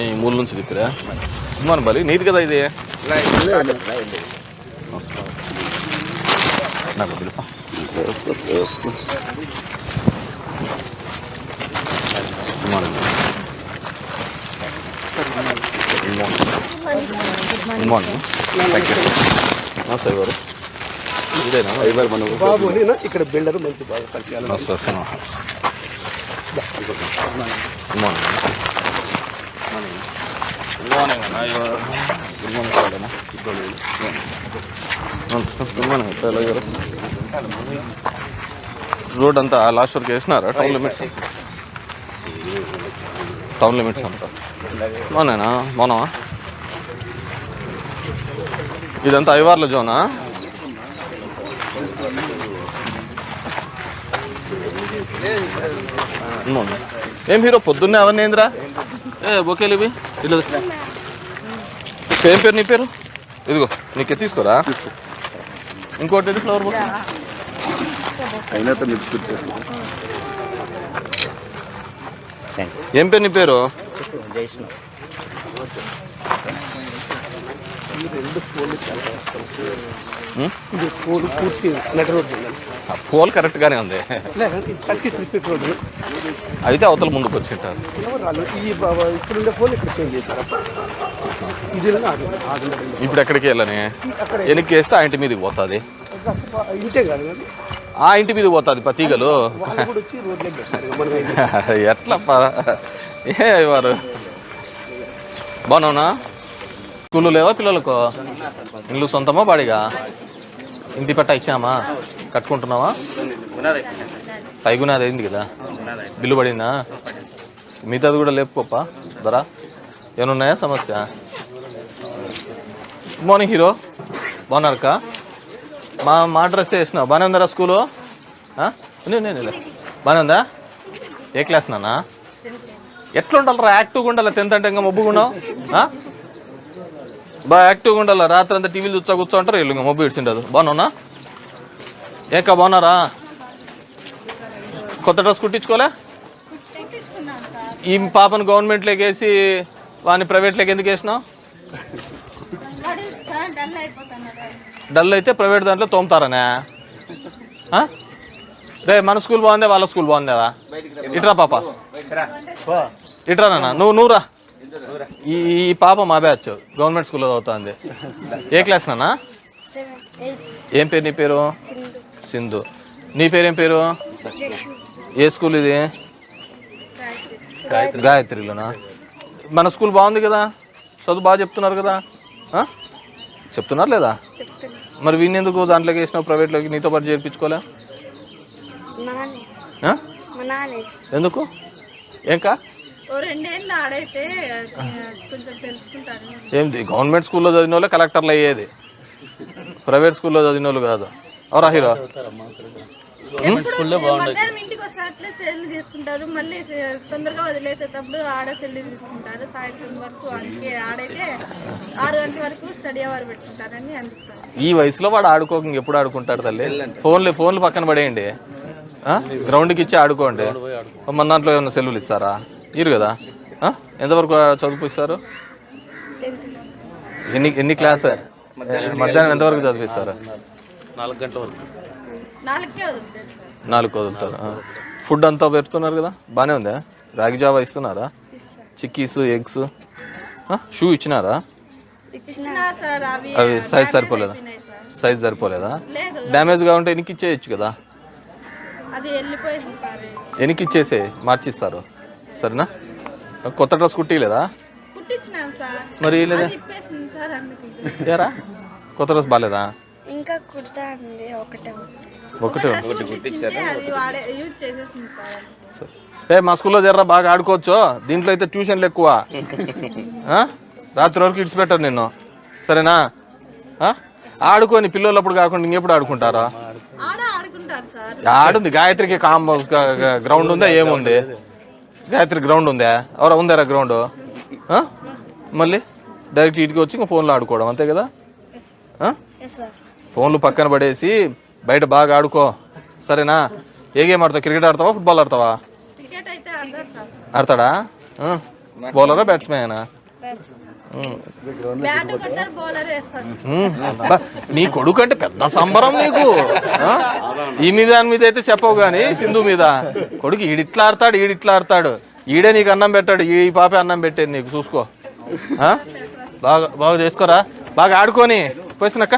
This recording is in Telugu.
ఏ మూల నుంచి తిప్పిరా? మన బలి? నీది కదా ఇది. నాకు పిలుపా. మార్నింగ్ నమస్తే గారు ఇదేనా? బాబు ఇక్కడ బిల్డర్ మంచి బాగా పరిచయాలు. నమస్తే గుడ్ మార్నింగ్ గుడ్ మార్నింగ్ అన్న గుడ్ మార్నింగ్ సార్ అన్న గుడ్ మార్నింగ్ ఎలా గారు రోడ్ అంతా లాస్ట్ వరకు వేసినారా? టౌన్ లిమిట్స్ టౌన్ లిమిట్స్ అంతా. బాగున్నానా బాగున్నావా ఇదంతా ఐవార్ల జోనా. ఏం హీరో? పొద్దున్నే అవన్నీ ఏందిరా? ఏ బొకేలు ఇవి? ఇల్లు ఏం పేరు నీ పేరు? ఇదిగో నీకే తీసుకోరా? ఇంకోటి ఇది ఫ్లవర్ బొకే? ఏం పేరు నీ పేరు? రెండు చాలా ఉం? ఇది పూర్తి నటి రోడ్డు ఆ పోల్ కరెక్ట్ గానే ఉంది. Thirty three road. అయితే అవతల ముందుకు వచ్చింటారు ఎవరు ఈ ఇప్పుడుండే ఇక్కడ చేంజ్ చేశారు? ఇది ఇప్పుడు ఎక్కడికి వెళ్ళని? వెనక్కి వేస్తే ఆ ఇంటి మీదకి పోతుంది? ఇంతే కాదు ఆ ఇంటి మీదకి పోతుంది పతీగలు? ఎట్లా ఏ వారు? బాగున్నావునా? స్కూల్లో లేవా పిల్లలకు? ఇల్లు సొంతమా బాడిగా? ఇంటి పట్ట ఇచ్చామా? కట్టుకుంటున్నావా? పైగునా అది అయింది కదా. బిల్లు పడిందా? మిగతాది కూడా లేపుకోప్ప ధర? ఏమన్నాయా సమస్య? గుడ్ మార్నింగ్ హీరో బాగున్నారక్క మా మా డ్రెస్ వేసినావు? బాగానే ఉందరా స్కూలు? నేను బాగానే ఉందా? ఏ క్లాస్ నానా ఎట్లా ఉండాలరా యాక్టివ్గా ఉండాలి? టెన్త్ అంటే ఇంకా మబ్బుగా ఉన్నావు? బాగా యాక్టివ్గా ఉండాలి? రాత్రి అంతా టీవీలు చూస్తా కూర్చోంటారు వీళ్ళు ఇంకా మబ్బు ఇడ్చిండదు బాగున్నా ఏకా బాగున్నారా? కొత్త డ్రెస్ కుట్టించుకోలే? ఈ పాపను గవర్నమెంట్లోకి వేసి వాడిని ప్రైవేట్లోకి ఎందుకు వేసినావు? డల్ అయితే ప్రైవేట్ దాంట్లో తోముతారనే? రే మన స్కూల్ బాగుందే? వాళ్ళ స్కూల్ బాగుందేవా ఇట్రా పాప. ఇట్రా నాన్న. నువ్వు నువ్వురా ఈ పాప మా బ్యాచ్ గవర్నమెంట్ స్కూల్లో చదువుతుంది. ఏ క్లాస్ ఎయిట్ ఏం పేరు నీ పేరు? సింధు. నీ పేరేం పేరు? ఏ స్కూల్ ఇది? గాయత్రి. గాయత్రిలోనా? మన స్కూల్ బాగుంది కదా? చదువు బాగా చెప్తున్నారు కదా? చెప్తున్నారు లేదా? మరి వీణ్ ఎందుకు దాంట్లోకి వేసినావు ప్రైవేట్లోకి? నీతో పాటు చేర్పించుకోలే? ఎందుకు? ఏంకా రెండేళ్ళు ఆడైతే ఆ, కొంచెం తెలుసుకుంటారు. ఏంది గవర్నమెంట్ స్కూల్లో చదివిన వాళ్ళే కలెక్టర్లు అయ్యేది. ప్రైవేట్ స్కూల్లో చదివిన వాళ్ళు కాదు. అవరా హీరో ఎప్పుడు మధ్యాహ్నం ఇంటికి వస్తే అట్లే సెల్ తీసుకుంటారు. మళ్ళీ సె- తొందరగా వదిలేసేటప్పుడు ఆడ సెల్ తీసుకుంటారు. సాయంత్రం వరకు అందుకే ఆడైతే ఆరు గంటల వరకు స్టడీ అవర్ పెట్టుకుంటారని అందుకు సార్. ఈ వయసులో వాడు ఆడుకోక ఇంకెప్పుడు ఆడుకుంటాడు తల్లి? ఫోన్లు ఫోన్లు పక్కన పడేయండి. ఆ? గ్రౌండ్కి ఇచ్చి ఆడుకోండి. మన దాంట్లో ఏమైనా సెలవులు ఇస్తారా? ఇరు కదా? ఎంతవరకు చదివిస్తారు ఎన్ని ఎన్ని క్లాస్? మధ్యాహ్నం ఎంతవరకు చదివిస్తారు? వదులుతారు. సార్ నాలుగు వదులుతారు. ఫుడ్ అంతా పెడుతున్నారు కదా? బాగానే ఉందా? రాగి జావా ఇస్తున్నారా? చిక్కీస్ ఎగ్స్ షూ ఇచ్చినారా? అవి సైజ్ సరిపోలేదా? సైజ్ సరిపోలేదా? లేదు. డ్యామేజ్గా ఉంటే ఎనికి ఇచ్చేయచ్చు కదా? అది వెళ్ళిపోయింది సార్. ఎనికి ఇచ్చేసే మార్చిస్తారు. సరేనా? కొత్త డ్రెస్ కుట్టిలేదా మరి లేదా? ఏరా? కొత్త డ్రెస్ బాగాలేదా ఇంకా కుర్తా ఉంది ఒకటే ఒకటే కుట్టించింటే అది వాడే యూజ్ చేసేసింది సార్ సరే. ఏ మా స్కూల్లో జర్రా బాగా ఆడుకోవచ్చు. దీంట్లో అయితే ట్యూషన్లు ఎక్కువ. ఆ? రాత్రి వరకు ఇడిచిపెట్టారు నిన్ను. సరేనా? ఆ? ఆడుకొని పిల్లలప్పుడు కాకుండా ఇంకెప్పుడు ఆడుకుంటారా? ఆడ ఆడుకుంటారు సార్. ఆడుంది. గాయత్రికి కామ్ గ్రౌండ్ ఉందా? ఏముంది? గాయత్రి గ్రౌండ్ ఉందా? ఎవరా ఉందారా గ్రౌండ్? మళ్ళీ? డైరెక్ట్ ఇంటికి వచ్చి ఇంకా ఫోన్లో ఆడుకోవడం అంతే కదా? ఫోన్లు పక్కన పడేసి బయట బాగా ఆడుకో. సరేనా? ఏ గేమ్ ఆడతావు? క్రికెట్ ఆడతావా? ఫుట్బాల్ ఆడతావా? క్రికెట్ అయితే ఆడతారు సార్ ఆడతాడా? బౌలరా బ్యాట్స్మెనా నీ కొడుకు అంటే పెద్ద సంబరం నీకు. ఈ మీద దాని మీద అయితే చెప్పవు కానీ సింధు మీద. కొడుకు ఈడిట్లా ఆడతాడు ఈడిట్లా ఆడతాడు. ఈడే నీకు అన్నం పెట్టాడు ఈ పాపే అన్నం పెట్టేది నీకు చూసుకో. బాగా బాగా చేసుకోరా? బాగా ఆడుకొని పోసినక్క.